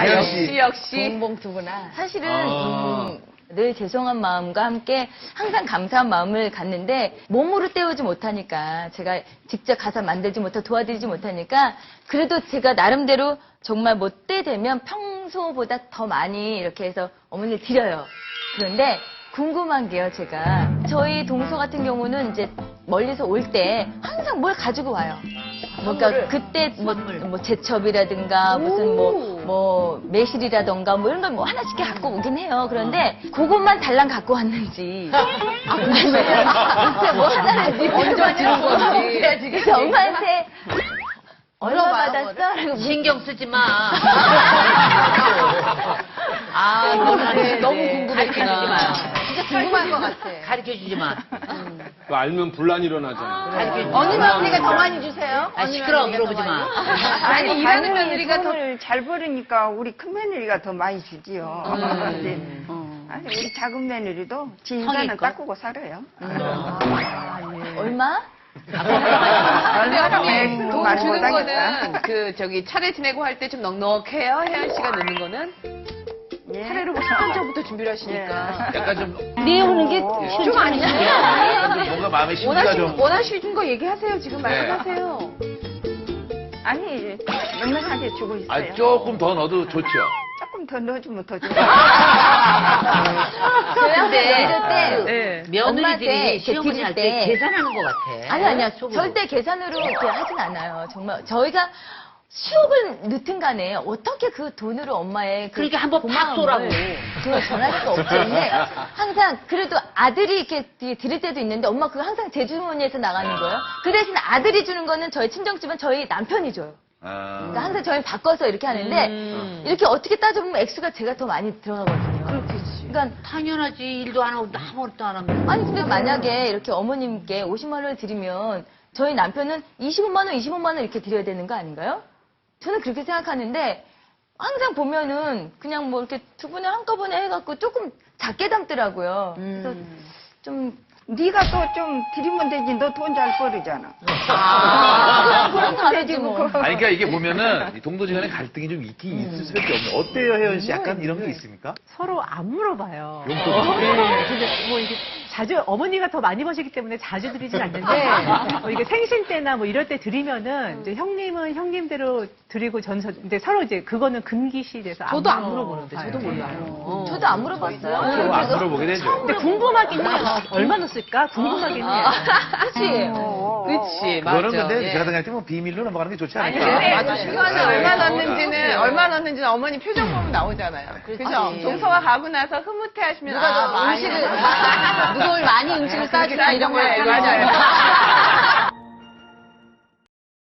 아, 역시, 씨. 역시. 봉봉투구나. 사실은 아. 음, 늘 죄송한 마음과 함께 항상 감사한 마음을 갖는데 몸으로 때우지 못하니까 제가 직접 가서 만들지 못하고 도와드리지 못하니까 그래도 제가 나름대로 정말 뭐 때 되면 평소보다 더 많이 이렇게 해서 어머니를 드려요. 그런데 궁금한 게요, 제가. 저희 동서 같은 경우는 이제 멀리서 올 때 항상 뭘 가지고 와요. 뭔가 그때 뭐, 뭐 제첩이라든가 무슨 뭐, 뭐 매실이라던가 뭐 이런 걸 뭐 하나씩 갖고 오긴 해요. 그런데 그것만 달랑 갖고 왔는지. 아, 궁금해요. 진짜 뭐 하나를 먼저 주는 건지. 그래서 엄마한테 얼마 받았어? 그리고 신경 쓰지 마. 아, 너무, 너무 가르쳐주지 궁금했구나. 궁금한 것 같아. 가르쳐 주지 마. 그거 알면 분란 일어나잖아. 가르쳐 주지 언니 마. 며느리가 더 많이 주세요? 아, 언니 시끄러워. 물어보지 더 마. 아니, 일하는 며느리가 더. 잘 벌으니까 우리 큰 며느리가 더 많이 주지요. 근데 아니, 우리 작은 며느리도 지 인간은 성의껏? 닦고 살아요. 얼마? 근데 어머니, 돈 주는 못 거는 그, 저기, 차례 지내고 할 때 좀 넉넉해요? 혜연 씨가 넣는 거는? 예. 차례로 뭐 10년 전부터 준비를 하시니까. 약간 좀, 네 오는 게 좀? 약간 좀 뭔가 마음의 심리가 원하시, 좀. 원하시는 거 얘기하세요. 지금 네. 말씀하세요. 아니, 넉넉하게 주고 있어요. 아, 조금 더 넣어도 좋죠. 조금 더 넣어주면 더 좋아요. 근데 이럴 때 네. 며느리들이 엄마한테 시어머니 드릴 할 때 때 계산하는 것 같아. 아니 아니야 속으로. 절대 계산으로 이렇게 하진 않아요 정말 저희가 수억을 넣든 간에 어떻게 그 돈으로 엄마의 그 그러니까 한번 팍 쏘라고. 그걸 전할 수가 없죠 근데 항상 그래도 아들이 이렇게 뒤에 드릴 때도 있는데 엄마 그거 항상 제 주머니에서 나가는 거예요 그 대신 아들이 주는 거는 저희 친정집은 저희 남편이 줘요 아. 그러니까 항상 저희 바꿔서 이렇게 하는데 음. 이렇게 어떻게 따져보면 액수가 제가 더 많이 들어가거든요 그렇겠지. 그러니까 당연하지. 일도 안 하고 아무것도 안 하면. 아니 근데 만약에 이렇게 어머님께 50만 원을 드리면 저희 남편은 25만 원, 25만 원 이렇게 드려야 되는 거 아닌가요? 저는 그렇게 생각하는데 항상 보면은 그냥 뭐 이렇게 두 분을 한꺼번에 해갖고 조금 작게 담더라고요. 그래서 좀 네가 또 좀 드리면 되지. 너 돈 잘 벌으잖아. 아, 그런 다르지 뭐. 아니, 그러니까 이게 보면은 이 동도지간에 갈등이 좀 있긴 있을 수밖에 없네. 어때요, 혜연 씨? 약간 이런 게 있습니까? 서로 안 물어봐요. 용돈. 네. 근데 뭐 이게 자주 어머니가 더 많이 버시기 때문에 자주 드리진 않는데 뭐 이게 생신 때나 뭐 이럴 때 드리면은 이제 형님은 형님대로 드리고 전 저, 근데 서로 이제 그거는 금기시 돼서 저도 안. 물어보는데, 저도 몰라요. 저도 안 물어봤어요. 서로 안 물어보게 되죠. 근데 궁금하긴 해요. 얼마 넣었을까? 궁금하긴 해요. 그렇지. 맞아. 그거는 근데 예. 제가 생각할 때뭐 비밀로 넘어가는 게 좋지 아니, 않을까. 근데 맞아. 중요한 얼마 네. 넣는지는, 얼마 넣는지는 어머니 표정 보면 나오잖아요. 그죠? 동서가 가고 나서 흐뭇해 하시면. 누가 더 음식을, 누가 오늘 많이 음식을 싸주나 이런 거 네, 하잖아요. 맞아요.